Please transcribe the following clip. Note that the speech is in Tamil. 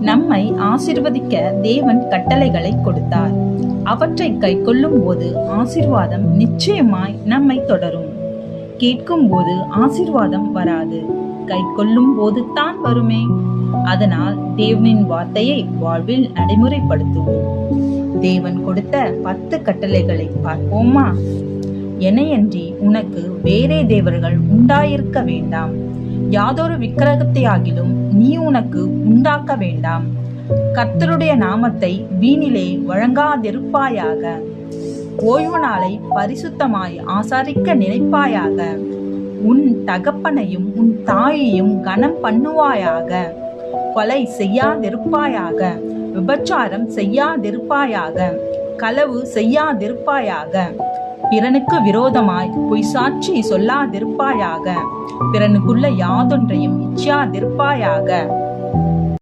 நம்மை ஆசிர்வதிக்க தேவன் கட்டளைகளை கொடுத்தார். அவற்றை கைக்கொள்ளும் போது ஆசிர்வாதம் நிச்சயமாய் நம்மை தொடரும். கேட்கும் போது ஆசிர்வாதம் வராது. கைக்கொள்ளும் போது தான் வருமே. அதனால் தேவனின் வார்த்தையை வாழ்வில் நடைமுறைப்படுத்துவோம். தேவன் கொடுத்த பத்து கட்டளைகளை பார்ப்போமா? என்னையன்றி உனக்கு வேறே தேவர்கள் உண்டாயிருக்க வேண்டாம். யாதொரு விக்கிரகத்தையாகிலும் நீ உனக்கு உண்டாக்க வேண்டாம். கர்த்தருடைய நாமத்தை வீணிலே வழங்காதிருப்பாயாக. ஓய்வு நாளை பரிசுத்தமாய் ஆசாரிக்க நினைப்பாயாக. உன் தகப்பனையும் உன் தாயையும் கனம் பண்ணுவாயாக. கொலை செய்யாதிருப்பாயாக. விபச்சாரம் செய்யாதிருப்பாயாக. களவு செய்யாதிருப்பாயாக. பிறனுக்கு விரோதமாய் பொய் சாட்சி சொல்லாதிருப்பாயாக. பிறனுக்குள்ள யாதொன்றையும் இச்சாதிருப்பாயாக